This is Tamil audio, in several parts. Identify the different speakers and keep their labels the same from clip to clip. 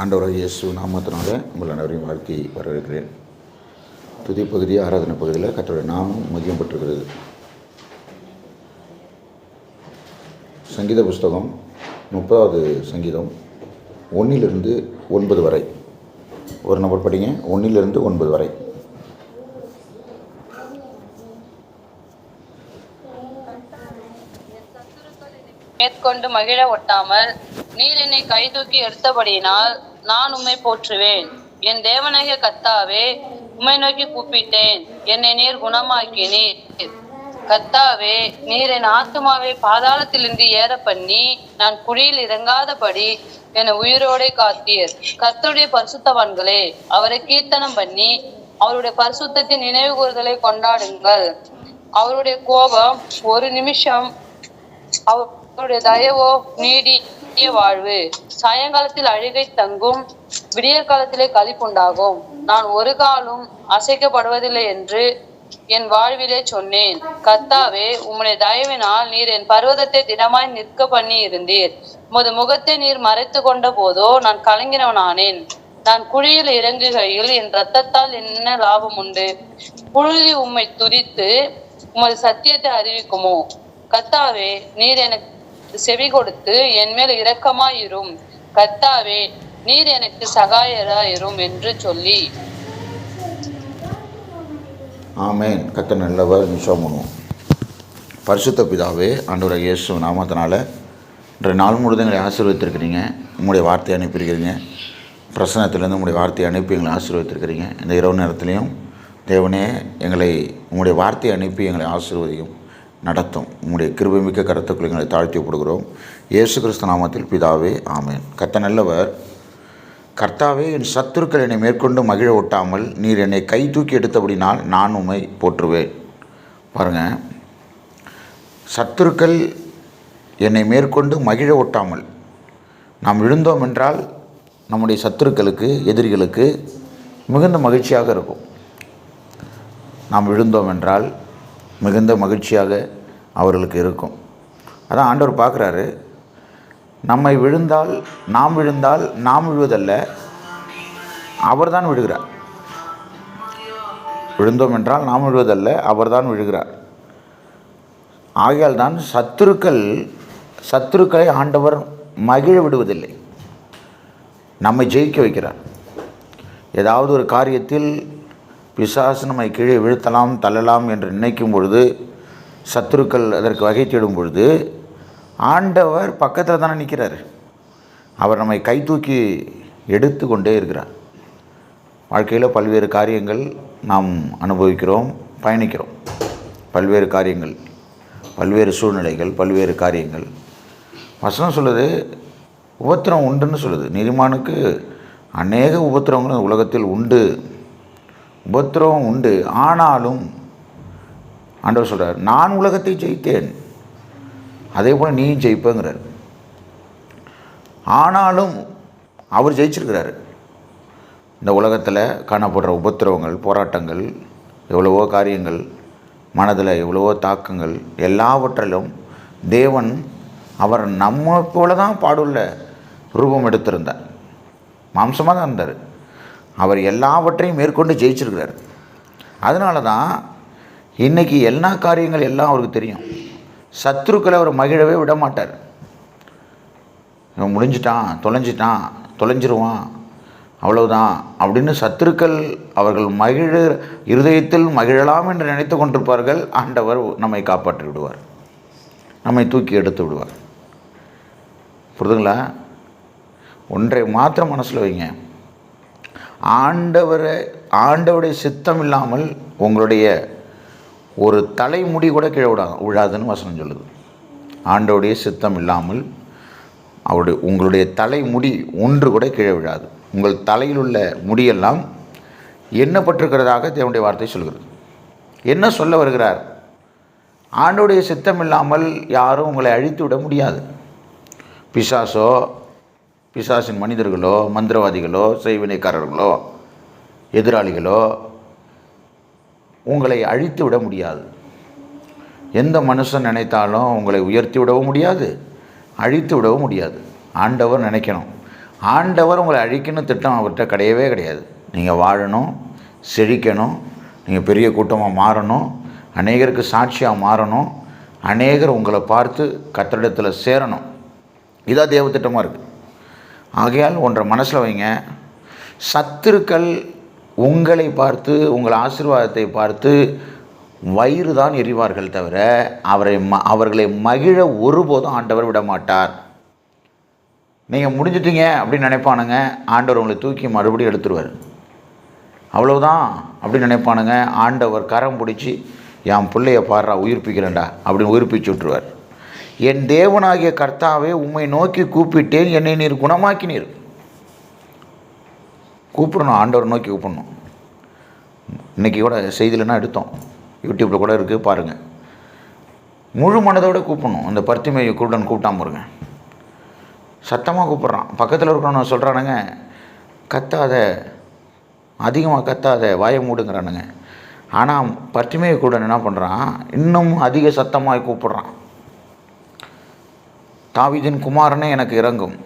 Speaker 1: ஆண்டவராக இயேசு நாமத்தினால உங்கள் அனைவரையும் வாழ்த்தி வரவேற்கிறேன். துதி பகுதி ஆராதனை பகுதியில் கத்தருடைய நாமம் மதியம் பெற்றிருக்கிறது சங்கீத புஸ்தகம் முப்பதாவது சங்கீதம் ஒன்றிலிருந்து ஒன்பது வரை. ஒரு நம்பர் படிங்க. ஒன்றிலிருந்து ஒன்பது வரை.
Speaker 2: மேற்கொண்டு மகிழ ஒட்டாமல் நீர் என்னை கைதூக்கி எடுத்தபடியினால் நான் உம்மை போற்றுவேன். என் தேவனகிய கத்தாவே உம்மை நோக்கி கூப்பிட்டேன். என்னை நீர் குணமாக்கினீர். கத்தாவே நீர் என் ஆத்துமாவை பாதாளத்திலிருந்து ஏற பண்ணி நான் குழியில் இறங்காதபடி என உயிரோடே காத்தீர். கர்த்தருடைய பரிசுத்தவான்களே அவரை கீர்த்தனம் பண்ணி அவருடைய பரிசுத்தத்தின் நினைவு கூறுதலை கொண்டாடுங்கள். அவருடைய கோபம் ஒரு நிமிஷம் அவருடைய தயவோ நீடி நித்திய வாழ்வு. சாயங்காலத்தில் அழுகை தங்கும். விடியற் காலத்திலே கழிப்புண்டாகும் நான் ஒரு காலும் அசைக்கப்படுவதில்லை என்று என் வாழ்விலே சொன்னேன். கர்த்தாவே உம்முடைய தயவினால் நீர் என் பர்வதத்தை திடமாய் நிற்க பண்ணி இருந்தீர் உமது முகத்தை நீர் மறைத்து கொண்ட போதோ நான் கலங்கினவனானேன். நான் குழியில் இறங்குகையில் என் ரத்தத்தால் என்ன லாபம் உண்டு? புழுதி உம்மை துதித்து உமது சத்தியத்தை அறிவிக்குமோ? கத்தாவே நீர் எனக்கு செவி கொடுத்து என் மேல் இரக்கமாயிரும். கத்தாவே நீர் எனக்கு சகாயராயிரும் என்று சொல்லி.
Speaker 1: ஆமேன். கத்த நல்லவர் நிஷம் பண்ணுவோம். பரிசுத்த பிதாவே ஆண்டவராக இயேசு நாமத்தினால இன்று நாள் முழுதும் எங்களை ஆசீர்வதித்திருக்கிறீங்க. உங்களுடைய வார்த்தையை அனுப்பியிருக்கிறீங்க. பிரசனத்திலேருந்து உங்களுடைய வார்த்தையை அனுப்பி எங்களை ஆசீர்வதித்திருக்கிறீங்க. இந்த இரவு நேரத்துலையும் தேவனே எங்களை உங்களுடைய வார்த்தையை அனுப்பி எங்களை ஆசீர்வதியும். நடத்தும். உங்களுடைய கிருபமிக்க கருத்துக்களை எங்களை தாழ்த்தி கொடுக்கிறோம் இயேசு கிறிஸ்து நாமத்தில் பிதாவே ஆமேன். கத்த நல்லவர். கர்த்தாவே என் சத்துருக்கள் என்னை மேற்கொண்டு மகிழ ஒட்டாமல் நீர் என்னை கை தூக்கி எடுத்தபடினால் நான் உண்மை போற்றுவேன். பாருங்கள் சத்துருக்கள் என்னை மேற்கொண்டு மகிழ ஒட்டாமல் நாம் விழுந்தோம் என்றால் நம்முடைய சத்துருக்களுக்கு எதிரிகளுக்கு மிகுந்த மகிழ்ச்சியாக இருக்கும். நாம் விழுந்தோம் என்றால் மிகுந்த மகிழ்ச்சியாக அவர்களுக்கு இருக்கும். அதான் ஆண்டவர் பார்க்குறாரு நம்மை விழுந்தால் நாம் விழுந்தால் நாம் விழுவதல்ல அவர்தான் விழுகிறார். விழுந்தோம் என்றால் நாம் விழுவதல்ல அவர்தான் விழுகிறார். ஆகையால் தான் சத்துருக்கள் சத்துருக்களை ஆண்டவர் மகிழ விடுவதில்லை. நம்மை ஜெயிக்க வைக்கிறார். ஏதாவது ஒரு காரியத்தில் பிசாசு நம்மை கீழே வீழ்த்தலாம் தள்ளலாம் என்று நினைக்கும் பொழுது சத்துருக்கள் அதற்கு வகை தேடும் பொழுது ஆண்டவர் பக்கத்தில் தானே நிற்கிறார் அவர் நம்மை கை தூக்கி எடுத்து கொண்டே இருக்கிறார். வாழ்க்கையில் பல்வேறு காரியங்கள் நாம் அனுபவிக்கிறோம் பயணிக்கிறோம். பல்வேறு காரியங்கள் பல்வேறு சூழ்நிலைகள் பல்வேறு காரியங்கள். வசனம் சொல்லுது உபத்திரம் உண்டுன்னு சொல்லுது. நீதிமானுக்கு அநேக உபத்திரங்களும் உலகத்தில் உண்டு. உபத்திரவம் உண்டு. ஆனாலும் ஆண்டவர் சொல்கிறார் நான் உலகத்தை ஜெயித்தேன். அதே போல் நீ ஜெயிப்பங்கிறார். ஆனாலும் அவர் ஜெயிச்சிருக்கிறாரு. இந்த உலகத்தில் காணப்படுற உபத்திரவங்கள் போராட்டங்கள் எவ்வளவோ காரியங்கள் மனதில் எவ்வளவோ தாக்கங்கள் எல்லாவற்றிலும் தேவன் அவர் நம்ம போல தான் பாடுள்ள ரூபம் எடுத்திருந்தார். மாம்சமாக தான் இருந்தார். அவர் எல்லாவற்றையும் மேற்கொண்டு ஜெயிச்சிருக்கிறார். அதனால தான் இன்றைக்கி எல்லா காரியங்கள் எல்லாம் அவருக்கு தெரியும். சத்ருக்களை அவர் மகிழவே விட மாட்டார் இவன் முடிஞ்சிட்டான் தொலைஞ்சிட்டான் தொலைஞ்சிருவான் அவ்வளவுதான் அப்படின்னு சத்துருக்கள் அவர்கள் மகிழ இருதயத்தில் மகிழலாம் என்று நினைத்து கொண்டிருப்பார்கள். ஆண்டவர் நம்மை காப்பாற்றி விடுவார். நம்மை தூக்கி எடுத்து விடுவார். புரிதுங்களா? ஒன்றை மாத்திரம் மனசில் வைங்க. ஆண்டவரை ஆண்டவருடைய சித்தம் இல்லாமல் உங்களுடைய ஒரு தலைமுடி கூட கீழே விடா விழாதுன்னு வசனம் சொல்லுது. ஆண்டோடைய சித்தம் இல்லாமல் அவருடைய உங்களுடைய தலைமுடி ஒன்று கூட கீழே விழாது. உங்கள் தலையில் உள்ள முடியெல்லாம் எண்ணப்பட்டிருக்கிறதாக தேவனுடைய வார்த்தை சொல்கிறது. என்ன சொல்ல வருகிறார்? ஆண்டோடைய சித்தம் இல்லாமல் யாரும் உங்களை அழித்து விட முடியாது. பிசாசோ பிசாசின் மனிதர்களோ மந்திரவாதிகளோ செய்வினைக்காரர்களோ எதிராளிகளோ உங்களை அழித்து விட முடியாது. எந்த மனுஷன் நினைத்தாலும் உங்களை உயர்த்தி விடவும் முடியாது அழித்து விடவும் முடியாது. ஆண்டவர் நினைக்கணும். ஆண்டவர் உங்களை அழிக்கணும் திட்டம் அவர்கிட்ட கிடையவே கிடையாது. நீங்கள் வாழணும் செழிக்கணும் நீங்கள் பெரிய கூட்டமாக மாறணும் அநேகருக்கு சாட்சியாக மாறணும் அநேகர் உங்களை பார்த்து கத்தரிடத்தில் சேரணும். இதான் தேவ திட்டமாக இருக்குது ஆகையால் ஒன்றை மனசில் வைங்க. சத்துருக்கள் உங்களை பார்த்து உங்கள் ஆசீர்வாதத்தை பார்த்து வயிறு தான் எறிவார்கள் தவிர அவரை ம அவர்களை மகிழ ஒருபோதும் ஆண்டவர் விட மாட்டார் நீங்கள் முடிஞ்சிட்டீங்க அப்படின்னு நினைப்பானுங்க ஆண்டவர் உங்களை தூக்கி மறுபடியும் எடுத்துருவார். அவ்வளவுதான் அப்படின்னு நினைப்பானுங்க ஆண்டவர் கரம் பிடிச்சி என் பிள்ளைய பாடுறா உயிர்ப்பிக்கிறேன்டா அப்படின்னு உயிர்ப்பிச்சு விட்டுருவார். என் தேவனாகிய கர்த்தாவே உம்மை நோக்கி கூப்பிட்டேன் என்னை நீர் குணமாக்கினீர். கூப்பிடணும் ஆண்டவர் நோக்கி கூப்பிடணும். இன்றைக்கி கூட செய்தியிலனா எடுத்தோம். யூடியூப்பில் கூட இருக்குது பாருங்கள் முழு மனதோடு கூப்பிடணும். அந்த பருத்திமையை குருடன் கூப்பிட்டாம இருங்க சத்தமாக கூப்பிட்றான். பக்கத்தில் இருக்கிறவன சொல்கிறானுங்க கத்தாத அதிகமாக கத்தாத வாயை மூடுங்கிறானுங்க. ஆனால் பருத்திமையை குருடன் என்ன பண்ணுறான் இன்னும் அதிக சத்தமாக கூப்பிட்றான். தாவிதின் குமாரனே எனக்கு இறங்கும்.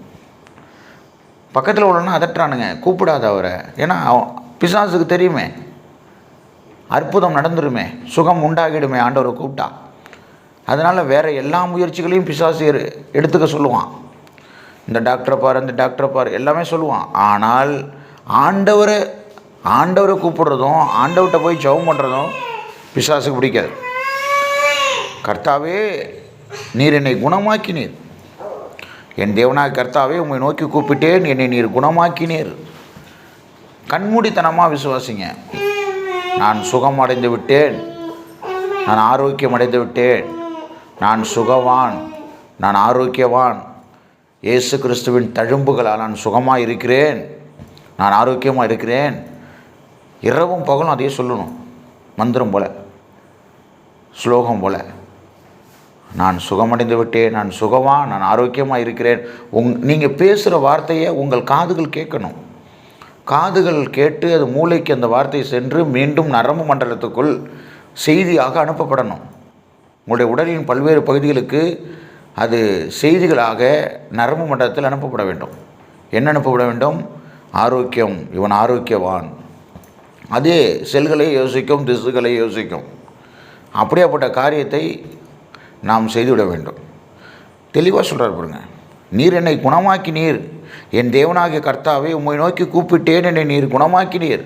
Speaker 1: பக்கத்தில் உள்ளனா அதட்டுறானுங்க. கூப்பிடாத அவரை. ஏன்னா அவன் பிசாசுக்கு தெரியுமே. அற்புதம் நடந்துருமே. சுகம் உண்டாகிடுமே ஆண்டவரை கூப்பிட்டா. அதனால் வேறு எல்லா முயற்சிகளையும் பிசாசு எடுத்துக்க சொல்லுவான். இந்த டாக்டரை பாரு இந்த டாக்டரை பாரு எல்லாமே சொல்லுவான். ஆனால் ஆண்டவரை ஆண்டவரை கூப்பிடுறதும் ஆண்டவர்கிட்ட போய் ஜெபம் பண்ணுறதும் பிசாசுக்கு பிடிக்காது. கர்த்தாவே நீர் என்னை குணமாக்கினீர். என் தேவனா கர்த்தாவே உம்மை நோக்கி கூப்பிட்டேன் என்னை நீர் குணமாக்கினீர். கண்மூடித்தனமாக விசுவாசிங்க. நான் சுகம் அடைந்து விட்டேன். நான் ஆரோக்கியம் அடைந்து விட்டேன். நான் சுகவான் நான் ஆரோக்கியவான். இயேசு கிறிஸ்துவின் தழும்புகளால் நான் சுகமாக இருக்கிறேன். நான் ஆரோக்கியமாக இருக்கிறேன். இரவும் பகலும் அதையே சொல்லணும். மந்திரம் போல. ஸ்லோகம் போல. நான் சுகமடைந்து விட்டேன் நான் சுகவான் நான் ஆரோக்கியமாக இருக்கிறேன். உங் நீங்கள் பேசுகிற வார்த்தையை உங்கள் காதுகள் கேட்கணும். காதுகள் கேட்டு அது மூளைக்கு அந்த வார்த்தை சென்று மீண்டும் நரம்பு மண்டலத்துக்குள் செய்தியாக அனுப்பப்படணும். உங்களுடைய உடலின் பல்வேறு பகுதிகளுக்கு அது செய்திகளாக நரம்பு மண்டலத்தில் அனுப்பப்பட வேண்டும். என்ன அனுப்பப்பட வேண்டும்? ஆரோக்கியம் இவன் ஆரோக்கியவான். அதே செல்களை யோசிக்கும் திசுகளை யோசிக்கும். அப்படியாப்பட்ட காரியத்தை நாம் செய்துவிட வேண்டும். தெளிவாக சொல்கிறார் பாருங்க. நீர் என்னை குணமாக்கி நீர். என் தேவனாகிய கர்த்தாவே உம்மை நோக்கி கூப்பிட்டேன் என்னை நீர் குணமாக்கி நீர்.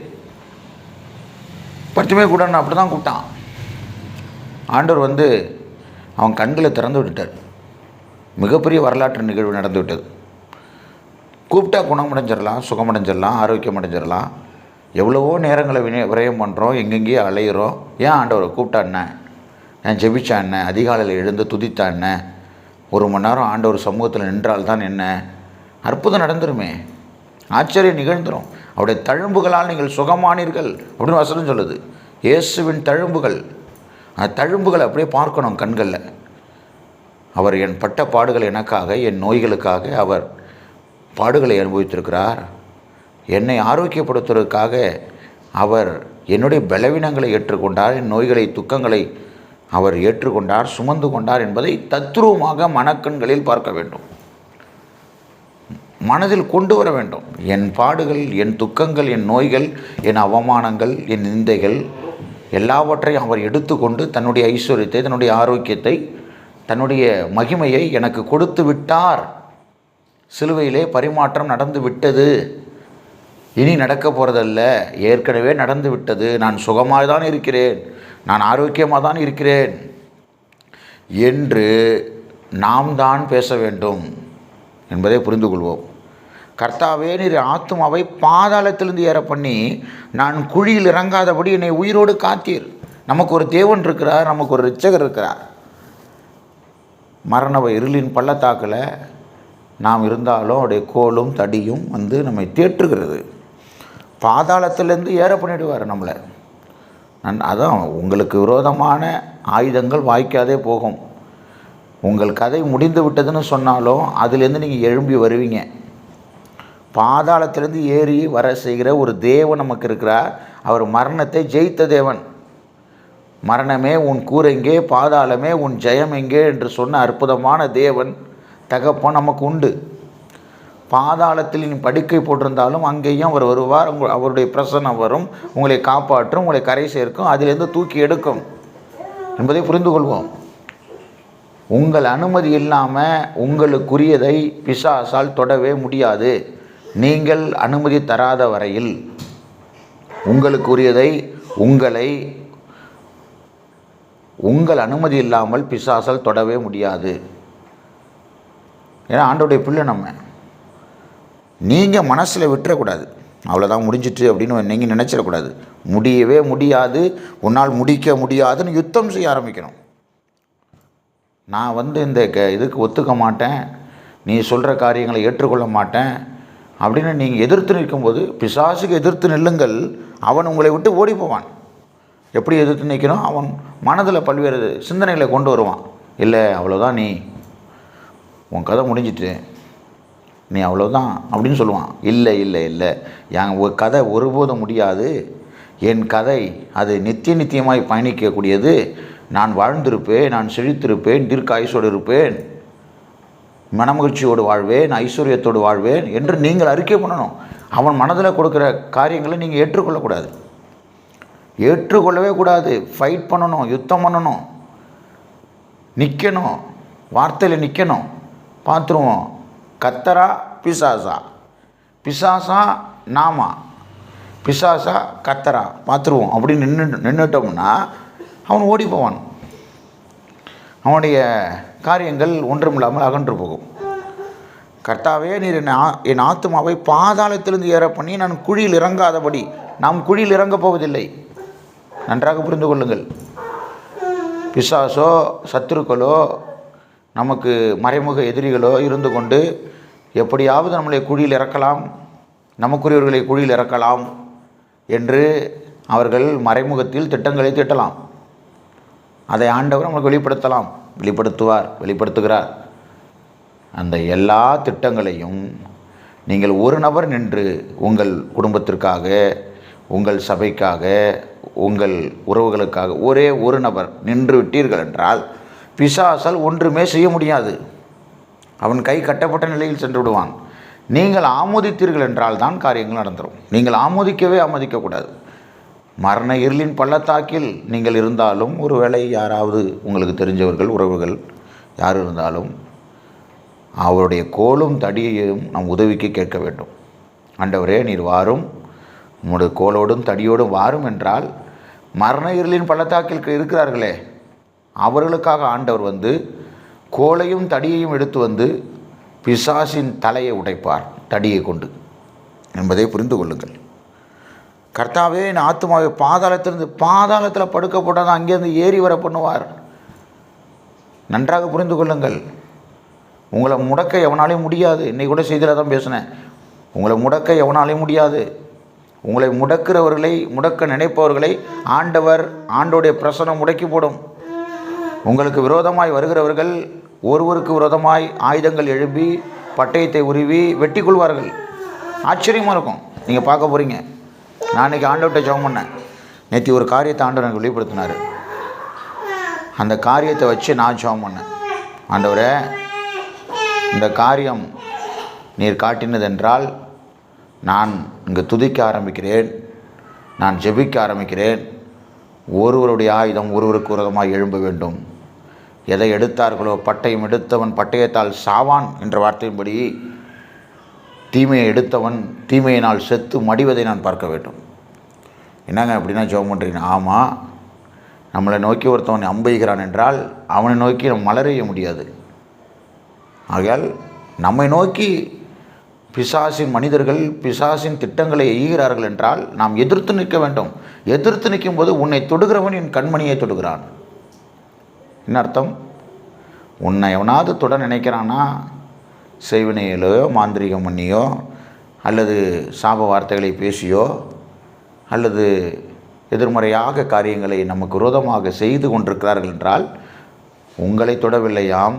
Speaker 1: பத்துமே கூட நான் அப்படி தான் கூப்பிட்டான். ஆண்டவர் வந்து அவன் கண்களை திறந்து விட்டுட்டார். மிகப்பெரிய வரலாற்று நிகழ்வு நடந்து விட்டது. கூப்பிட்டா குணமடைஞ்சிடலாம் சுகமடைஞ்சிடலாம் ஆரோக்கியம் அடைஞ்சிடலாம். எவ்வளவோ நேரங்களை வினய விரயம் பண்ணுறோம் எங்கெங்கேயோ அலையிறோம். ஏன் ஆண்டவரை கூப்பிட்டா என்ன? நான் ஜெபிச்சா என்ன அதிகாலையில் எழுந்து துதித்தா என்ன ஒரு மணி நேரம் ஆண்டவர் சமூகத்தில் நின்றால் தான் என்ன? அற்புதம் நடந்துருமே. ஆச்சரியம் நிகழ்ந்துடும் அவருடைய தழும்புகளால் நீங்கள் சுகமானீர்கள் அப்படின்னு வசனம் சொல்லுது. இயேசுவின் தழும்புகள். அந்த தழும்புகளை அப்படியே பார்க்கணும் கண்களில். அவர் என் பட்ட பாடுகள் எனக்காக என் நோய்களுக்காக அவர் பாடுகளை அனுபவித்திருக்கிறார். என்னை ஆரோக்கியப்படுத்துவதற்காக அவர் என்னுடைய பலவீனங்களை ஏற்றுக்கொண்டார் என் நோய்களை துக்கங்களை அவர் ஏற்றுக்கொண்டார் சுமந்து கொண்டார் என்பதை தத்ரூபமாக மனக்கண்களில் பார்க்க வேண்டும். மனதில் கொண்டு வர வேண்டும். என் பாடுகள் என் துக்கங்கள் என் நோய்கள் என் அவமானங்கள் என் நிந்தைகள் எல்லாவற்றையும் அவர் எடுத்துக்கொண்டு தன்னுடைய ஐஸ்வர்யத்தை தன்னுடைய ஆரோக்கியத்தை தன்னுடைய மகிமையை எனக்கு கொடுத்து விட்டார். சிலுவையிலே பரிமாற்றம் நடந்து விட்டது. இனி நடக்க போகிறதல்ல ஏற்கனவே நடந்து விட்டது. நான் சுகமாக தான் இருக்கிறேன். நான் ஆரோக்கியமாக தான் இருக்கிறேன். என்று நாம் தான் பேச வேண்டும் என்பதை புரிந்து கொள்வோம். கர்த்தாவே நீர் ஆத்துமாவை பாதாளத்திலிருந்து ஏற பண்ணி நான் குழியில் இறங்காதபடி என்னை உயிரோடு காத்தீர். நமக்கு ஒரு தேவன் இருக்கிறார் நமக்கு ஒரு ரிச்சகர் இருக்கிறார். மரணவ இருளின் பள்ளத்தாக்கில் நாம் இருந்தாலும் அவருடைய கோலும் தடியும் வந்து நம்மை தேற்றுகிறது. பாதாளத்திலேருந்து ஏற பண்ணிடுவார் நம்மளை. நான் அதான் உங்களுக்கு விரோதமான ஆயுதங்கள் வாய்க்காதே போகும். உங்கள் கதை முடிந்து விட்டதுன்னு சொன்னாலும் அதுலேருந்து நீங்கள் எழும்பி வருவீங்க. பாதாளத்திலேருந்து ஏறி வர செய்கிற ஒரு தேவன் நமக்கு இருக்கிறார். அவர் மரணத்தை ஜெயித்த தேவன். மரணமே உன் கூரெங்கே பாதாளமே உன் ஜெயம் எங்கே என்று சொன்ன அற்புதமான தேவன் தகப்பன் நமக்கு உண்டு. பாதாளத்தில் நீ படுக்கை போட்டிருந்தாலும் அங்கேயும் அவர் வருவார். உங்கள் அவருடைய பிரசனம் வரும். உங்களை காப்பாற்றும் உங்களை கரை சேர்க்கும் அதிலிருந்து தூக்கி எடுக்கும் என்பதை புரிந்து கொள்வோம் உங்கள் அனுமதி இல்லாமல் உங்களுக்குரியதை பிசாசால் தொடவே முடியாது. நீங்கள் அனுமதி தராத வரையில் உங்களுக்குரியதை உங்களை உங்கள் அனுமதி இல்லாமல் பிசாசால் தொடவே முடியாது. ஏன்னா ஆண்டோடைய பிள்ளை நம்ம. நீங்கள் மனசில் விட்டுறக்கூடாது. அவ்வளோதான் முடிஞ்சிட்டு அப்படின்னு நீங்கள் நினச்சிடக்கூடாது. முடியவே முடியாது. உன்னால் முடிக்க முடியாதுன்னு யுத்தம் செய்ய ஆரம்பிக்கணும். நான் வந்து இந்த க இதுக்கு ஒத்துக்க மாட்டேன். நீ சொல்கிற காரியங்களை ஏற்றுக்கொள்ள மாட்டேன். அப்படின்னு நீங்கள் எதிர்த்து நிற்கும்போது பிசாசுக்கு எதிர்த்து நில்லுங்கள். அவன் உங்களை விட்டு ஓடி போவான். எப்படி எதிர்த்து நிற்கணும் அவன் மனதில் பல்வேறு சிந்தனைகளை கொண்டு வருவான். இல்லை அவ்வளோதான் நீ. உன் கதை முடிஞ்சிட்டு நீ அவ்வளோதான் அப்படின்னு சொல்லுவான். இல்லை இல்லை இல்லை. என் கதை ஒருபோதும் முடியாது. என் கதை அது நித்திய நித்தியமாய் பயணிக்கக்கூடியது. நான் வாழ்ந்திருப்பேன் நான் செழித்திருப்பேன் தீர்க்க ஆயுசோடு இருப்பேன். மனமகிழ்ச்சியோடு வாழ்வேன் ஐஸ்வர்யத்தோடு வாழ்வேன் என்று நீங்கள் அறிக்கை பண்ணணும். அவன் மனதில் கொடுக்குற காரியங்களை நீங்கள் ஏற்றுக்கொள்ளக்கூடாது. ஏற்றுக்கொள்ளவே கூடாது. ஃபைட் பண்ணணும் யுத்தம் பண்ணணும். நிற்கணும் வார்த்தையில் நிற்கணும் பார்த்துருவோம். கத்தரா பிசாசா. பிசாசா நாமா. பிசாசா கத்தரா. பார்த்துருவோம். அப்படின்னு நின்று நின்றுட்டோம்னா அவன் ஓடி போவான். அவனுடைய காரியங்கள் ஒன்றுமில்லாமல் அகன்று போகும். கர்த்தாவே நீர் என் ஆ- என் ஆத்துமாவை பாதாளத்திலிருந்து ஏற பண்ணி நான் குழியில் இறங்காதபடி நாம் குழியில் இறங்கப் போவதில்லை. நன்றாக புரிந்து கொள்ளுங்கள். பிசாசோ சத்துருக்களோ நமக்கு மறைமுக எதிரிகளோ இருந்து கொண்டு எப்படியாவது நம்மளை குழியில் இறக்கலாம் நமக்குரியவர்களை குழியில் இறக்கலாம் என்று அவர்கள் மறைமுகத்தில் திட்டங்களை தீட்டலாம். அதை ஆண்டவர் நம்மளுக்கு வெளிப்படுத்தலாம். வெளிப்படுத்துவார் வெளிப்படுத்துகிறார். அந்த எல்லா திட்டங்களையும் நீங்கள் ஒரு நபர் நின்று உங்கள் குடும்பத்திற்காக உங்கள் சபைக்காக உங்கள் உறவுகளுக்காக ஒரே ஒரு நபர் நின்று விட்டீர்கள் என்றால் பிசாசால் ஒன்றுமே செய்ய முடியாது. அவன் கை கட்டப்பட்ட நிலையில் சென்று விடுவான். நீங்கள் ஆமோதித்தீர்கள் என்றால் தான் காரியங்கள் நடந்துடும் நீங்கள் ஆமோதிக்கவே ஆமோதிக்கக்கூடாது மரண இருளின் பள்ளத்தாக்கில் நீங்கள் இருந்தாலும் ஒருவேளை யாராவது உங்களுக்கு தெரிஞ்சவர்கள் உறவுகள் யார் இருந்தாலும் அவருடைய கோலும் தடியையும் நம் உதவிக்கு கேட்க வேண்டும். ஆண்டவரே நீர் வாரும். உங்களுடைய கோலோடும் தடியோடும் வாரும் என்றால் மரண இருளின் பள்ளத்தாக்கில் இருக்கிறார்களே. அவர்களுக்காக ஆண்டவர் வந்து கோலையும் தடியையும் எடுத்து வந்து பிசாசின் தலையை உடைப்பார் தடியை கொண்டு. என்பதை புரிந்து கொள்ளுங்கள். கர்த்தாவே என் ஆத்மாவை பாதாளத்திலிருந்து பாதாளத்தில் படுக்க போட்டால் அங்கேருந்து ஏறி வர பண்ணுவார். நன்றாக புரிந்து கொள்ளுங்கள். உங்களை முடக்க எவனாலையும் முடியாது. இன்றைக்கி கூட செய்தியில் தான் பேசினேன். உங்களை முடக்க எவனாலையும் முடியாது. உங்களை முடக்கிறவர்களை முடக்க நினைப்பவர்களை ஆண்டவர் ஆண்டோடைய பிரசனம் முடக்கி போடும். உங்களுக்கு விரோதமாய் வருகிறவர்கள் ஒருவருக்கு விரோதமாய் ஆயுதங்கள் எழும்பி பட்டயத்தை உருவி வெட்டி கொள்வார்கள். ஆச்சரியமாக இருக்கும். நீங்கள் பார்க்க போகிறீங்க நான் இன்றைக்கி ஆண்டவர்கிட்ட ஜெபம் பண்ணேன். நேற்று ஒரு காரியத்தை ஆண்டவர் எனக்கு வெளிப்படுத்தினார். அந்த காரியத்தை வச்சு நான் ஜெபம் பண்ணேன். ஆண்டவரே இந்த காரியம் நீர் காட்டினதென்றால் நான் இங்கே துதிக்க ஆரம்பிக்கிறேன். நான் ஜெபிக்க ஆரம்பிக்கிறேன். ஒருவருடைய ஆயுதம் ஒருவருக்கு விரோதமாக எழும்ப வேண்டும். எதை எடுத்தார்களோ பட்டயம் எடுத்தவன் பட்டயத்தால் சாவான் என்ற வார்த்தையின்படி தீமையை எடுத்தவன் தீமையினால் செத்து மடிவதை நான் பார்க்க வேண்டும். என்னங்க அப்படின்னா ஜோம் பண்ணுறீங்க ஆமாம் நம்மளை நோக்கி ஒருத்தவன் அம்பெய்கிறான் என்றால் அவனை நோக்கி நம்ம மலரைய முடியாது. ஆகையால் நம்மை நோக்கி பிசாசின் மனிதர்கள் பிசாசின் திட்டங்களை எய்கிறார்கள் என்றால் நாம் எதிர்த்து நிற்க வேண்டும். எதிர்த்து நிற்கும்போது உன்னை தொடுகிறவன் என் கண்மணியை தொடுகிறான். என்ன அர்த்தம் உன்னை எவனாவது தொட நினைக்கிறானா? செய்வினையிலோ மாந்திரிகம் பண்ணியோ அல்லது சாப வார்த்தைகளை பேசியோ அல்லது எதிர்மறையாக காரியங்களை நமக்கு விரோதமாக செய்து கொண்டிருக்கிறார்கள் என்றால் உங்களை தொடவில்லையாம்.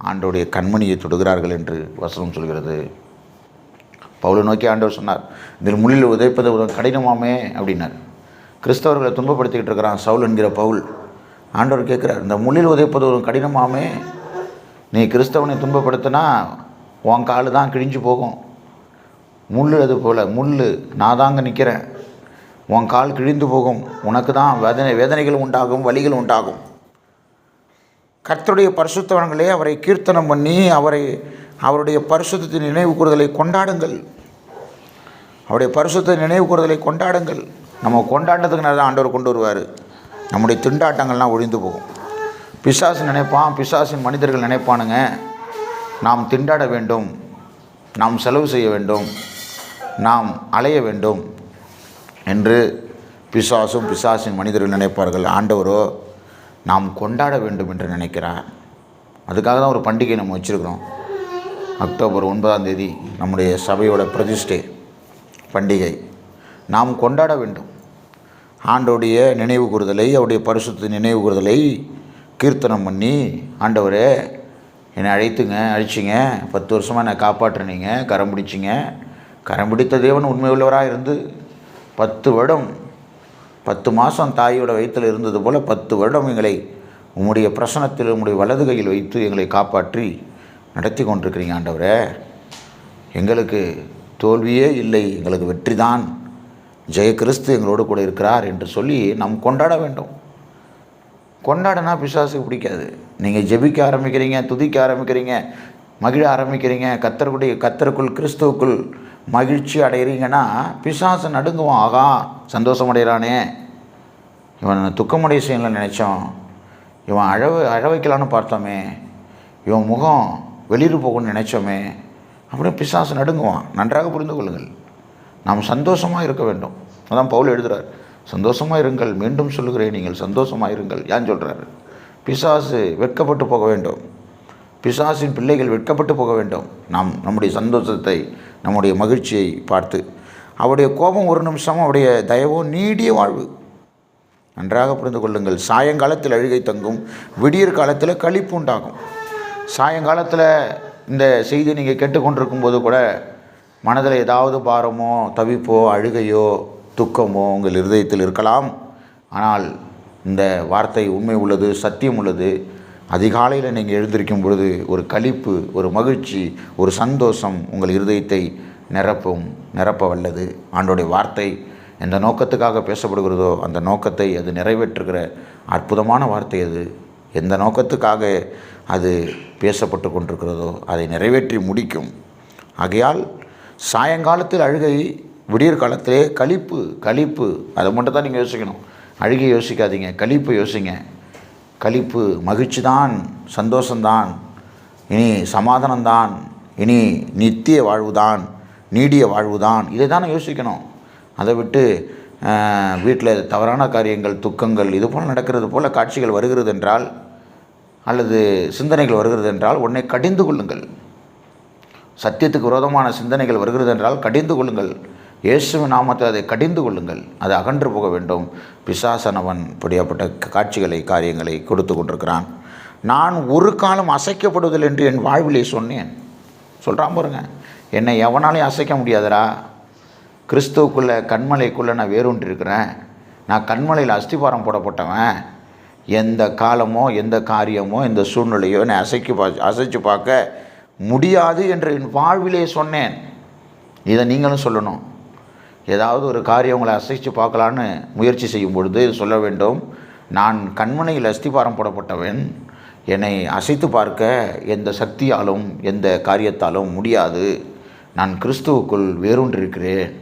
Speaker 1: ஆண்டோடைய கண்மணியை தொடுகிறார்கள் என்று வசனம் சொல்கிறது. பவுலை நோக்கி ஆண்டவர் சொன்னார் இதில் முள்ளில் உதைப்பது கடினமாமே அப்படின்னார். கிறிஸ்தவர்களை துன்பப்படுத்திக்கிட்டு இருக்கிறான் சவுல் என்கிற பவுல். ஆண்டவர் கேட்குறார் இந்த முள்ளில் உதைப்பது ஒரு கடினமாமே நீ கிறிஸ்தவனை துன்பப்படுத்தினா உன் கால் தான் கிழிஞ்சு போகும். முள் அது போல் முள் நான் தாங்க நிற்கிறேன் உன் கால் கிழிந்து போகும் உனக்கு தான் வேதனை வேதனைகள் உண்டாகும் வழிகள் உண்டாகும். கர்த்தருடைய பரிசுத்தவன்களே அவரை கீர்த்தனம் பண்ணி அவரை அவருடைய பரிசுத்தத்தின் நினைவு கூறுதலை கொண்டாடுங்கள். அவருடைய பரிசுத்த நினைவு கூறுதலை கொண்டாடுங்கள். நம்ம கொண்டாட்டத்துக்கு தான் ஆண்டவர் கொண்டு வருவார். நம்முடைய திண்டாட்டங்கள்லாம் ஒழிந்து போகும். பிசாசு நினைப்பான் பிசாசின் மனிதர்கள் நினைப்பானுங்க. நாம் திண்டாட வேண்டும். நாம் செலவு செய்ய வேண்டும். நாம் அலைய வேண்டும் என்று பிசாசும் பிசாசின் மனிதர்கள் நினைப்பார்கள். ஆண்டவரோ நாம் கொண்டாட வேண்டும் என்று நினைக்கிறார். அதுக்காக தான் ஒரு பண்டிகை நம்ம வச்சுருக்கிறோம். அக்டோபர் ஒன்பதாம் தேதி நம்முடைய சபையோட பிரதிஷ்டை பண்டிகை. நாம் கொண்டாட வேண்டும். ஆண்டோடைய நினைவு கூறுதலை அவருடைய பரிசுத்த நினைவு கூறுதலை கீர்த்தனம் பண்ணி ஆண்டவரே என்னை அழைத்துங்க அழிச்சிங்க. பத்து வருஷமாக என்னை காப்பாற்றுனீங்க கரம் பிடிச்சிங்க. கரம் பிடித்த தேவன் உண்மை உள்ளவராக இருந்து பத்து வருடம் பத்து மாதம் தாயோட வயிற்றில் இருந்தது போல் பத்து வருடம் எங்களை உம்முடைய பிரசனத்தில் உம்முடைய வலது கையில் வைத்து எங்களை காப்பாற்றி நடத்தி கொண்டிருக்கிறீங்க ஆண்டவரே. எங்களுக்கு தோல்வியே இல்லை எங்களுக்கு வெற்றி தான் ஜெய கிறிஸ்து எங்களோடு கூட இருக்கிறார் என்று சொல்லி நாம் கொண்டாட வேண்டும். கொண்டாடினா பிசாசுக்கு பிடிக்காது. நீங்கள் ஜெபிக்க ஆரம்பிக்கிறீங்க துதிக்க ஆரம்பிக்கிறீங்க மகிழ ஆரம்பிக்கிறீங்க கத்தருக்குடைய கத்தருக்குள் கிறிஸ்துவுக்குள் மகிழ்ச்சி அடைகிறீங்கன்னா பிசாசு நடுங்குவான். ஆகா சந்தோஷம் அடைகிறானே இவன் துக்கமுடைய செய்யல நினச்சோம் இவன் அழ அழ வைக்கலான்னு பார்த்தோமே. இவன் முகம் வெளியில் போகணும்னு நினச்சோமே. அப்படியே பிசாசு நடுங்குவான். நன்றாக புரிந்து கொள்ளுங்கள். நாம் சந்தோஷமாக இருக்க வேண்டும். அதான் பவுல் எழுதுகிறார் சந்தோஷமாக இருங்கள் மீண்டும் சொல்லுகிறேன் நீங்கள் சந்தோஷமாக இருங்கள். ஏன் சொல்கிறாரு பிசாசு வெட்கப்பட்டு போக வேண்டும். பிசாசின் பிள்ளைகள் வெட்கப்பட்டு போக வேண்டும். நாம் நம்முடைய சந்தோஷத்தை நம்முடைய மகிழ்ச்சியை பார்த்து அவருடைய கோபம் ஒரு நிமிஷம் அவருடைய தயவோ நீடிய வாழ்வு. நன்றாக புரிந்து கொள்ளுங்கள். சாயங்காலத்தில் அழுகை தங்கும் விடியற் காலத்தில் களிப்பு உண்டாகும். சாயங்காலத்தில் இந்த செய்தி நீங்கள் கேட்டுக்கொண்டிருக்கும் போது கூட மனதில் ஏதாவது பாரமோ தவிப்போ அழுகையோ துக்கமோ உங்கள் இருதயத்தில் இருக்கலாம். ஆனால் இந்த வார்த்தை உண்மை உள்ளது சத்தியம் உள்ளது. அதிகாலையில் நீங்கள் எழுந்திருக்கும் பொழுது ஒரு களிப்பு ஒரு மகிழ்ச்சி ஒரு சந்தோஷம் உங்கள் இருதயத்தை நிரப்பும் நிரப்ப வல்லது ஆண்டோடைய வார்த்தை எந்த நோக்கத்துக்காக பேசப்படுகிறதோ அந்த நோக்கத்தை அது நிறைவேற்றுகிற அற்புதமான வார்த்தை அது. எந்த நோக்கத்துக்காக அது பேசப்பட்டு கொண்டிருக்கிறதோ அதை நிறைவேற்றி முடிக்கும். ஆகையால் சாயங்காலத்தில் அழுகை விடியற் காலத்திலே கழிப்பு கழிப்பு. அதை மட்டும் தான் நீங்கள் யோசிக்கணும். அழுகை யோசிக்காதீங்க கழிப்பு யோசிங்க. கழிப்பு மகிழ்ச்சி தான் சந்தோஷந்தான் இனி சமாதானம்தான். இனி நித்திய வாழ்வுதான் நீடிய வாழ்வுதான். இதை தானே யோசிக்கணும். அதை விட்டு வீட்டில் தவறான காரியங்கள் துக்கங்கள் இது போல் நடக்கிறது போல் காட்சிகள் வருகிறது என்றால் அல்லது சிந்தனைகள் வருகிறது என்றால் உன்னை கடிந்து கொள்ளுங்கள். சத்தியத்துக்கு விரோதமான சிந்தனைகள் வருகிறது என்றால் கடிந்து கொள்ளுங்கள். இயேசுவின் நாமத்தில் அதை கடிந்து கொள்ளுங்கள். அது அகன்று போக வேண்டும். பிசாசனவன் இப்படியாப்பட்ட காட்சிகளை காரியங்களை கொடுத்து கொண்டிருக்கிறான். நான் ஒரு காலம் அசைக்கப்படுவதில்லை என்று என் வாழ்விலே சொன்னேன். சொல்கிறான் பாருங்க. என்னை எவனாலையும் அசைக்க முடியாதரா கிறிஸ்துவுக்குள்ளே கண்மலைக்குள்ளே நான் வேரூன்றிருக்கிறேன். நான் கண்மலையில் அஸ்திபாரம் போடப்பட்டவன். எந்த காலமோ எந்த காரியமோ எந்த சூழ்நிலையோ என்னை அசைக்கு பா அசைச்சு பார்க்க முடியாது என்று என் வாழ்விலே சொன்னேன். இதை நீங்களும் சொல்லணும். ஏதாவது ஒரு காரியம் உங்களை அசைச்சு பார்க்கலான்னு முயற்சி செய்யும் பொழுது சொல்ல வேண்டும். நான் கண்மனையில் அஸ்திபாரம் போடப்பட்டவன். என்னை அசைத்து பார்க்க எந்த சக்தியாலும் எந்த காரியத்தாலும் முடியாது. நான் கிறிஸ்துவுக்குள் வேரூன்றிருக்கிறேன்.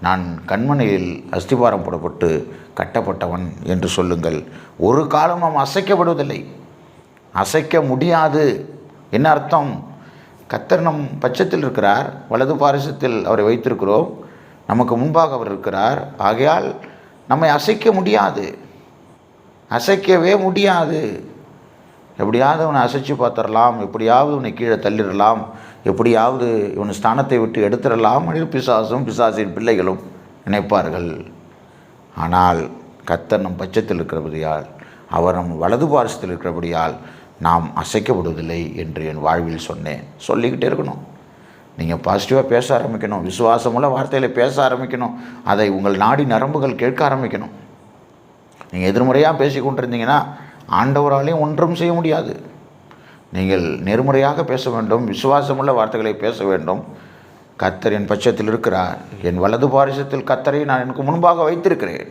Speaker 1: நான் கண்மனையில் அஸ்திபாரம் போடப்பட்டு கட்டப்பட்டவன் என்று சொல்லுங்கள். ஒரு காலம் நாம் அசைக்கப்படுவதில்லை. அசைக்க முடியாது. என்ன அர்த்தம்? கத்தர் நம் பட்சத்தில் இருக்கிறார் வலது பாரிசத்தில் அவரை வைத்திருக்கிறோம். நமக்கு முன்பாக அவர் இருக்கிறார். ஆகையால் நம்மை அசைக்க முடியாது. அசைக்கவே முடியாது. எப்படியாவது அவனை அசைச்சு பார்த்துடலாம் எப்படியாவது உன்னை கீழே தள்ளிடலாம் எப்படியாவது இவன் ஸ்தானத்தை விட்டு எடுத்துடலாம் பிசாசும் பிசாசின் பிள்ளைகளும் நினைப்பார்கள். ஆனால் கத்தர் நம் பட்சத்தில் இருக்கிறபடியால் அவர் நம் வலது பாரசத்தில் இருக்கிறபடியால் நாம் அசைக்கப்படுவதில்லை என்று என் வாழ்வில் சொன்னேன். சொல்லிக்கிட்டே இருக்கணும். நீங்கள் பாசிட்டிவாக பேச ஆரம்பிக்கணும். விசுவாசமுள்ள வார்த்தையில் பேச ஆரம்பிக்கணும். அதை உங்கள் நாடி நரம்புகள் கேட்க ஆரம்பிக்கணும். நீங்கள் எதிர்மறையாக பேசி கொண்டிருந்தீங்கன்னா ஆண்டவராலையும் ஒன்றும் செய்ய முடியாது. நீங்கள் நேர்முறையாக பேச வேண்டும் விசுவாசமுள்ள வார்த்தைகளை பேச வேண்டும். கத்தர் என் பட்சத்தில் இருக்கிறார். என் வலது பாரிசத்தில் கத்தரை நான் எனக்கு முன்பாக வைத்திருக்கிறேன்.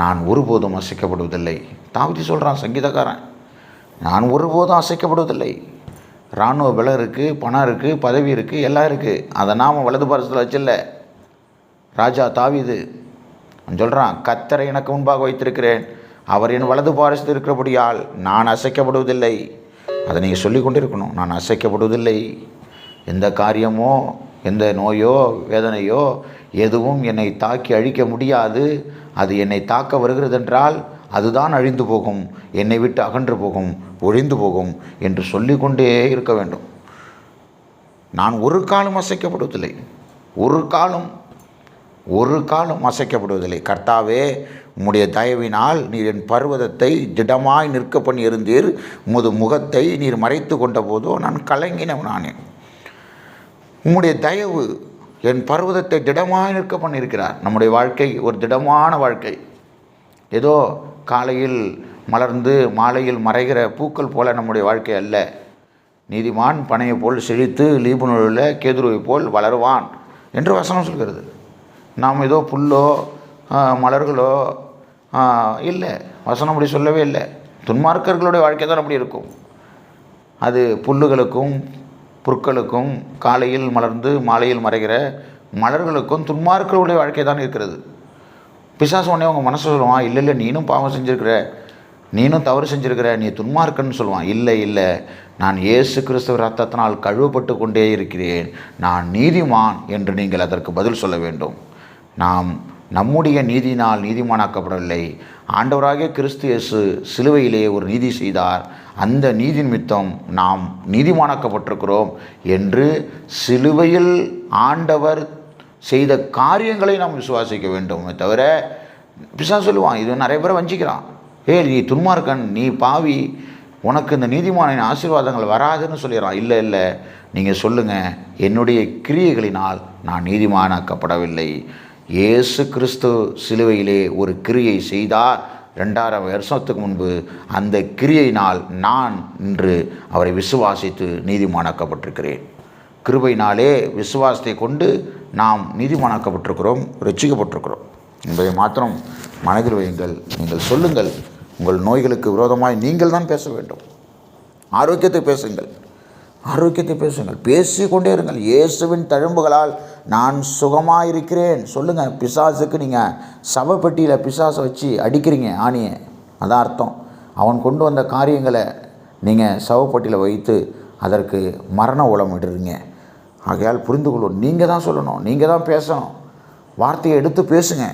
Speaker 1: நான் ஒருபோதும் அசைக்கப்படுவதில்லை. தாவதி சொல்கிறான் சங்கீதக்காரன். நான் ஒருபோதும் அசைக்கப்படுவதில்லை. இராணுவ பலம் இருக்குது பணம் இருக்குது பதவி இருக்குது எல்லாம் இருக்குது அதை நாம் வலது பாரசத்தில் வச்சில்ல. ராஜா தாவிது சொல்கிறான் கத்தரை எனக்கு முன்பாக வைத்திருக்கிறேன். அவர் என் வலது பாரசத்தில் இருக்கிறபடியால் நான் அசைக்கப்படுவதில்லை. அதை நீங்கள் சொல்லி கொண்டிருக்கணும். நான் அசைக்கப்படுவதில்லை. எந்த காரியமோ எந்த நோயோ வேதனையோ எதுவும் என்னை தாக்கி அழிக்க முடியாது. அது என்னை தாக்க வருகிறதென்றால் அதுதான் அழிந்து போகும். என்னை விட்டு அகன்று போகும் ஒழிந்து போகும் என்று சொல்லிக்கொண்டே இருக்க வேண்டும். நான் ஒரு காலம் அசைக்கப்படுவதில்லை. ஒரு காலம் ஒரு காலம் அசைக்கப்படுவதில்லை. கர்த்தாவே உம்முடைய தயவினால் நீர் என் பர்வதத்தை திடமாய் நிற்க பண்ணி இருந்தீர் உமது முகத்தை நீர் மறைத்து கொண்ட போதோ நான். கலங்கினவனானேன் உம்முடைய தயவு என் பர்வதத்தை திடமாய் நிற்க பண்ணியிருக்கிறார் நம்முடைய வாழ்க்கை ஒரு திடமான வாழ்க்கை. ஏதோ காலையில் மலர்ந்து மாலையில் மறைகிற பூக்கள் போல நம்முடைய வாழ்க்கை அல்ல. நீதிமான் பனையை போல் செழித்து லீபனூரில் கேதுருவை போல் வளருவான் என்று வசனம் சொல்கிறது. நாம் ஏதோ புல்லோ மலர்களோ இல்லை. வசனம் அப்படி சொல்லவே இல்லை. துன்மார்க்கர்களுடைய வாழ்க்கை தான் அப்படி இருக்கும். அது புல்லுகளுக்கும் புற்களுக்கும் காலையில் மலர்ந்து மாலையில் மறைகிற மலர்களுக்கும் துன்மார்க்கருடைய வாழ்க்கை தான் இருக்கிறது. பிசாசு உடனே உங்கள் மனசு சொல்லுவான் இல்லை இல்லை நீனும் பாவம் செஞ்சுருக்கிற நீனும் தவறு செஞ்சிருக்கிற நீ துன்மார்க்கன்னு சொல்லுவான். இல்லை இல்லை நான் இயேசு கிறிஸ்துவ ரத்தத்தினால் கழுவப்பட்டு கொண்டே இருக்கிறேன். நான் நீதிமான் என்று நீங்கள் அதற்கு பதில் சொல்ல வேண்டும். நாம் நம்முடைய நீதியினால் நீதிமானாக்கப்படவில்லை. ஆண்டவராகிய கிறிஸ்து இயேசு சிலுவையிலே ஒரு நீதி செய்தார். அந்த நீதி நிமித்தம் நாம் நீதிமானாக்கப்பட்டிருக்கிறோம் என்று சிலுவையில் ஆண்டவர் செய்த காரியங்களை நாம் விசுவாசிக்க வேண்டுமே தவிர பிசா சொல்லுவான் இது நிறைய பேரை வஞ்சிக்கிறான். ஏ நீ துன்மார்க்கன் நீ பாவி உனக்கு இந்த நீதிமானின் ஆசீர்வாதங்கள் வராதுன்னு சொல்லிடுறான். இல்லை இல்லை நீங்கள் சொல்லுங்கள் என்னுடைய கிரியைகளினால் நான் நீதிமானாக்கப்படவில்லை. இயேசு கிறிஸ்து சிலுவையிலே ஒரு கிரியை செய்தார். ரெண்டாயிரம் வருஷத்துக்கு முன்பு அந்த கிரியையினால் நான் இன்று அவரை விசுவாசித்து நீதிமானாக்கப்பட்டிருக்கிறேன். கிருபையினாலே விசுவாசத்தை கொண்டு நாம் நீதிமானாக்கப்பட்டிருக்கிறோம் ரட்சிக்கப்பட்டிருக்கிறோம் என்பதை மாத்திரம் மனதில் வையுங்கள் நீங்கள் சொல்லுங்கள். உங்கள் நோய்களுக்கு விரோதமாய் நீங்கள் தான் பேச வேண்டும். ஆரோக்கியத்தை பேசுங்கள். ஆரோக்கியத்தை பேசுங்கள். பேசிக்கொண்டே இருங்கள். இயேசுவின் தழும்புகளால் நான் சுகமாக இருக்கிறேன் சொல்லுங்கள் பிசாசுக்கு நீங்கள் சவப்பெட்டியில் பிசாசை வச்சு அடிக்கிறீங்க ஆணியை. அதான் அர்த்தம். அவன் கொண்டு வந்த காரியங்களை நீங்கள் சவப்பெட்டியில் வைத்து அதற்கு மரண உளம் இடுறீங்க. ஆகையால் புரிந்து கொள்ளும் நீங்கள் தான் சொல்லணும். நீங்கள் தான் பேசணும். வார்த்தையை எடுத்து பேசுங்க.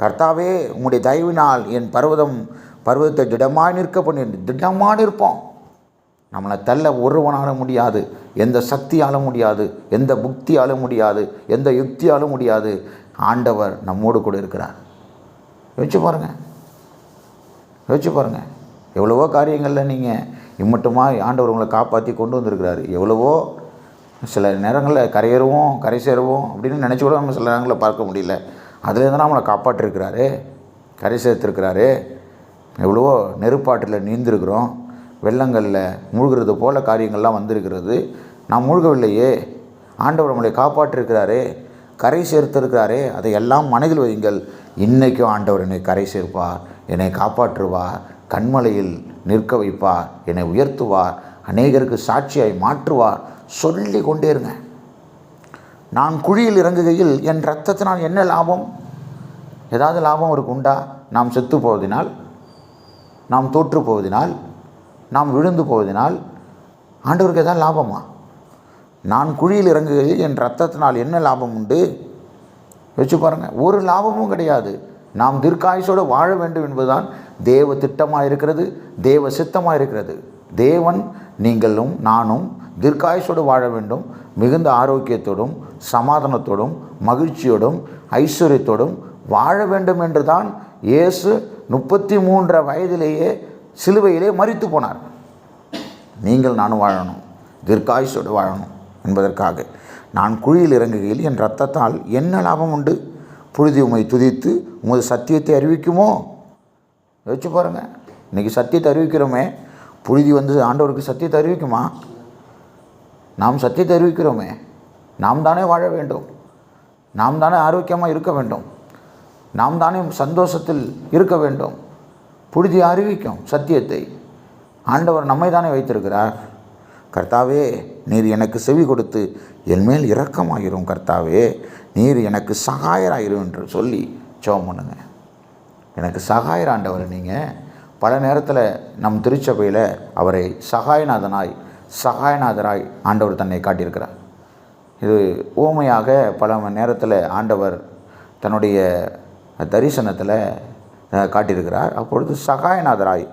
Speaker 1: கர்த்தாவே உங்களுடைய தயவினால் என் பர்வதம் பர்வதத்தை திடமாக நிற்க பண்ணி திடமாக நிற்போம். நம்மளை தள்ள ஒருவனால முடியாது. எந்த சக்தியால முடியாது. எந்த புக்தியால முடியாது. எந்த யுக்தியால முடியாது. ஆண்டவர் நம்மோடு கூட இருக்கிறார். யோசிச்சு பாருங்கள் யோசிச்சு பாருங்கள் எவ்வளவோ காரியங்களில் நீங்கள் இம்மட்டுமா ஆண்டவர் உங்களை காப்பாற்றி கொண்டு வந்திருக்கிறாரு. எவ்வளவோ சில நேரங்களில் கரையேறுவோம் கரை சேருவோம் அப்படின்னு நினச்சி கூட நம்ம சில நேரங்களில் பார்க்க முடியல. அதுலேருந்து தான் நம்மளை காப்பாற்றிருக்கிறாரு. கரை சேர்த்துருக்கிறாரு. எவ்வளவோ நெருப்பாட்டில் நீந்திருக்கிறோம். வெள்ளங்களில் மூழ்கிறது போல காரியங்கள்லாம் வந்திருக்கிறது. நாம் மூழ்கவில்லையே. ஆண்டவர் நம்மளை காப்பாற்றிருக்கிறாரு. கரை சேர்த்திருக்கிறாரே. அதையெல்லாம் மனதில் வையுங்கள். இன்றைக்கும் ஆண்டவர் என்னை கரை சேர்ப்பார் என்னை காப்பாற்றுவார் கண்மலையில் நிற்க வைப்பார் என்னை உயர்த்துவார் அநேகருக்கு சாட்சியாய் மாற்றுவார். சொல்லி கொண்டே இருங்க நான் குழியில் இறங்குகையில் என் ரத்தத்தினால் என்ன லாபம்? ஏதாவது லாபம் அவருக்கு உண்டா? நாம் செத்து போவதினால் நாம் தோற்று போவதினால் நாம் விழுந்து போவதினால் ஆண்டவருக்கு ஏதாவது லாபமா? நான் குழியில் இறங்குகையில் என் ரத்தத்தினால் என்ன லாபம் உண்டு? வச்சு பாருங்கள் ஒரு லாபமும் கிடையாது. நாம் தீர்க்காயுசோடு வாழ வேண்டும் என்பதுதான் தேவ திட்டமாக இருக்கிறது தேவ சித்தமாக இருக்கிறது தேவன் நீங்களும் நானும் தீர்க்காயுசோடு வாழ வேண்டும். மிகுந்த ஆரோக்கியத்தோடும் சமாதானத்தோடும் மகிழ்ச்சியோடும் ஐஸ்வர்யத்தோடும் வாழ வேண்டும் என்று தான் இயேசு முப்பத்தி மூன்று வயதிலேயே சிலுவையிலே மறித்து போனார். நீங்கள் நானும் வாழணும். தீர்க்காயுசோடு வாழணும் என்பதற்காக. நான் குழியில் இறங்குகையில் என் ரத்தத்தால் என்ன லாபம் உண்டு? புழுதி உமை துதித்து உமது சத்தியத்தை அறிவிக்குமோ? யோசிச்சு பாருங்கள் இன்றைக்கி சத்தியத்தை அறிவிக்கிறோமே. புழுதி வந்து ஆண்டவருக்கு சத்தியத்தை அறிவிக்குமா? நாம் சத்தியத்தை அறிவிக்கிறோமே. நாம் தானே வாழ வேண்டும். நாம் தானே ஆரோக்கியமாக இருக்க வேண்டும். நாம் தானே சந்தோஷத்தில் இருக்க வேண்டும். புழுதி அறிவிக்கும் சத்தியத்தை. ஆண்டவர் நம்மை தானே வைத்திருக்கிறார். கர்த்தாவே நீர் எனக்கு செவி கொடுத்து என் மேல் கர்த்தாவே. நீர் எனக்கு சகாயராயிரும் என்று சொல்லி ஜெபம் பண்ணுங்க. எனக்கு சகாயர் ஆண்டவர் நீங்கள் பல நேரத்தில் நம் திருச்சபையில் அவரை சகாயநாதனாய் சகாயநாதராய் ஆண்டவர் தன்னை காட்டியிருக்கிறார். இது ஊமையாக பல மணி நேரத்தில் ஆண்டவர் தன்னுடைய தரிசனத்தில் காட்டியிருக்கிறார். அப்பொழுது சகாயநாதராய்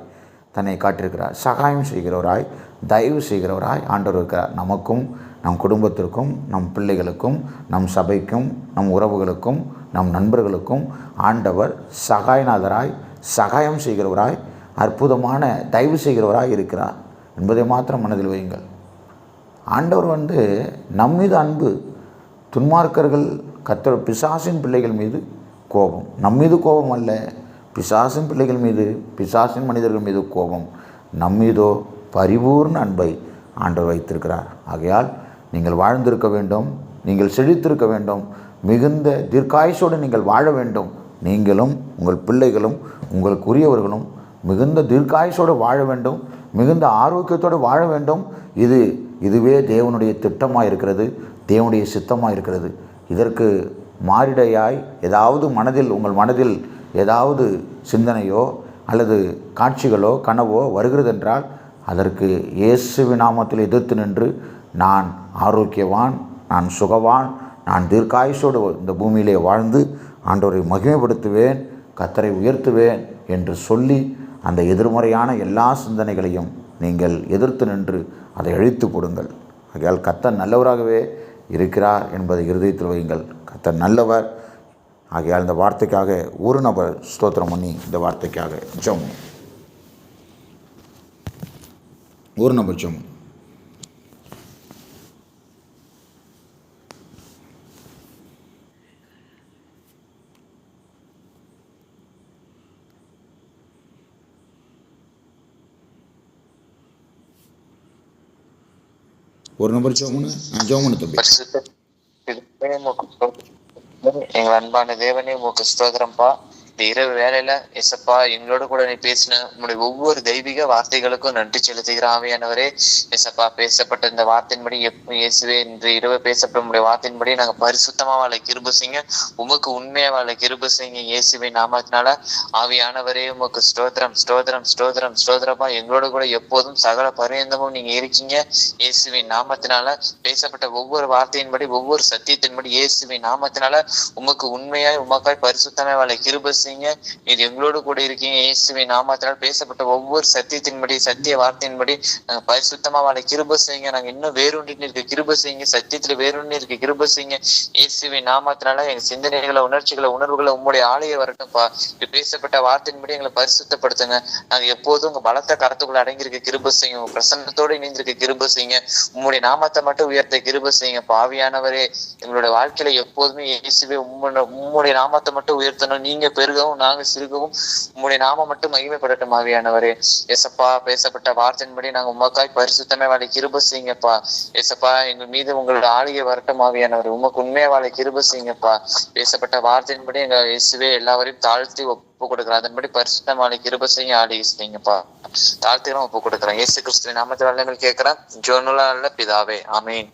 Speaker 1: தன்னை காட்டியிருக்கிறார். சகாயம் செய்கிறவராய் தயவு செய்கிறவராய் ஆண்டவர் இருக்கிறார். நமக்கும் நம் குடும்பத்திற்கும் நம் பிள்ளைகளுக்கும் நம் சபைக்கும் நம் உறவுகளுக்கும் நம் நண்பர்களுக்கும் ஆண்டவர் சகாயநாதராய் சகாயம் செய்கிறவராய் அற்புதமான தயவு செய்கிறவராய் இருக்கிறார். என்பதை மாத்திரம் மனதில் வையுங்கள். ஆண்டவர் வந்து நம் மீது அன்பு துன்மார்க்கர்கள் கத்தர் பிசாசின் பிள்ளைகள் மீது கோபம். நம் மீது கோபம் அல்ல பிசாசின் பிள்ளைகள் மீது பிசாசின் மனிதர்கள் மீது கோபம். நம் மீதோ பரிபூர்ண அன்பை ஆண்டவர் வைத்திருக்கிறார். ஆகையால் நீங்கள் வாழ்ந்திருக்க வேண்டும் நீங்கள் செழித்திருக்க வேண்டும் மிகுந்த தீர்க்காயுசோடு நீங்கள் வாழ வேண்டும். நீங்களும் உங்கள் பிள்ளைகளும் உங்களுக்குரியவர்களும் மிகுந்த தீர்க்காயுசோடு வாழ வேண்டும். மிகுந்த ஆரோக்கியத்தோடு வாழ வேண்டும். இது இதுவே தேவனுடைய திட்டமாக இருக்கிறது தேவனுடைய சித்தமாக இருக்கிறது இதற்கு மாறிடையாய் ஏதாவது மனதில் உங்கள் மனதில் ஏதாவது சிந்தனையோ அல்லது காட்சிகளோ கனவோ வருகிறதென்றால் அதற்கு இயேசுவி நாமத்தில் எதிர்த்து நின்று நான் ஆரோக்கியவான் நான் சுகவான் நான் தீர்க்காயுசோடு இந்த பூமியிலே வாழ்ந்து ஆண்டோரை மகிமைப்படுத்துவேன் கத்தரை உயர்த்துவேன் என்று சொல்லி அந்த எதிர்மறையான எல்லா சிந்தனைகளையும் நீங்கள் எதிர்த்து நின்று அதை அழித்து கொடுங்கள். ஆகையால் கத்தர் நல்லவராகவே இருக்கிறார் என்பதை இருதயத்தில் வையுங்கள். கத்தர் நல்லவர். ஆகையால் இந்த வார்த்தைக்காக ஒரு நபர் ஸ்தோத்திரம் பண்ணி இந்த வார்த்தைக்காக ஜம் ஒரு நபர் ஜெபம். ஒரு நம்பர் ஜோமுன்னு ஜோமுன்னு தம்பி.
Speaker 3: எங்கள் அன்பான தேவனே உங்களுக்கு ஸ்தோத்திரம்ப்பா இந்த இரவு வேலையில எசப்பா எங்களோட கூட நீ பேசின உங்களுடைய ஒவ்வொரு தெய்வீக வார்த்தைகளுக்கும் நன்றி செலுத்துகிற ஆவியானவரே எசப்பா பேசப்பட்ட இந்த வார்த்தையின்படி இயேசுவே இன்று இரவு பேசப்பட்ட உங்களுடைய வார்த்தையின்படி நாங்க பரிசுத்தமா வாழ கிருப உமக்கு உண்மையா வாழ கிருபசிங்க செய்யுங்க இயேசுவை நாமத்தினால. ஆவியானவரே உமக்கு ஸ்தோத்திரம் ஸ்தோத்திரம் ஸ்தோத்திரம் ஸ்தோத்திரப்பா. எங்களோட கூட எப்போதும் சகல பரியந்தமும் நீங்க இருக்கீங்க இயேசுவின் நாமத்தினால. பேசப்பட்ட ஒவ்வொரு வார்த்தையின்படி ஒவ்வொரு சத்தியத்தின்படி இயேசுவின் நாமத்தினால. உமக்கு உண்மையாய் உமக்காய் பரிசுத்தமாய் வாழ கிருப செய்யுங்க இது எங்களோடு கூட இருக்கீங்க. இயேசுவை நாமத்தினால் பேசப்பட்ட ஒவ்வொரு சத்தியத்தின்படி சத்திய வார்த்தையின்படி நாங்க பரிசுத்தமா வாழ கிருப செய்யுங்க. நாங்க இன்னும் வேரூன்றி இருக்க கிருப செய்யுங்க. சத்தியத்துல வேரூன்றி இருக்க கிருப செய்யுங்க. இயேசுவை நாமத்தினால எங்க சிந்தனைகளை உணர்ச்சிகளை உணர்வுகளை உங்களுடைய ஆலய வரட்டும்ப்பா. இது பேசப்பட்ட வார்த்தையின்படி எங்களை பரிசுத்தப்படுத்துங்க. நாங்க எப்போதும் உங்க பலத்த கரத்துக்குள்ள அடங்கியிருக்க கிருப செய்யுங்க. உங்க பிரசன்னத்தோடு இணைந்திருக்க கிருப செய்யுங்க. உங்களுடைய நாமத்தை மட்டும் உயர்த்த கிருப செய்யுங்க. பாவியானவரே எங்களுடைய வாழ்க்கையில எப்போதுமே இயேசுவே உம்முடைய நாமத்தை மட்டும் உயர்த்தணும். நீங்க பெருக பெருகவும் நாங்க சிறுகவும் உங்களுடைய நாம மட்டும் மகிமைப்படட்டும் ஆவியானவரே. எசப்பா பேசப்பட்ட வார்த்தையின்படி நாங்க உமக்காய் பரிசுத்தமே வாழை கிருப செய்யுங்கப்பா. எசப்பா எங்கள் மீது உங்களோட ஆளுகை வரட்டும் ஆவியானவர். உமக்கு உண்மையா வாழை கிருப செய்யுங்கப்பா. பேசப்பட்ட வார்த்தையின்படி எங்க இயேசுவே எல்லாவரையும் தாழ்த்தி ஒப்பு கொடுக்குறேன் அதன்படி பரிசுத்தம் வாழை கிருப செய்ய ஆளுகை செய்யுங்கப்பா. தாழ்த்திகளும் ஒப்பு கொடுக்குறேன் இயேசு கிறிஸ்துவின் நாமத்தில் கேட்கிறேன் ஜோனுலா பிதாவே. ஆமீன்.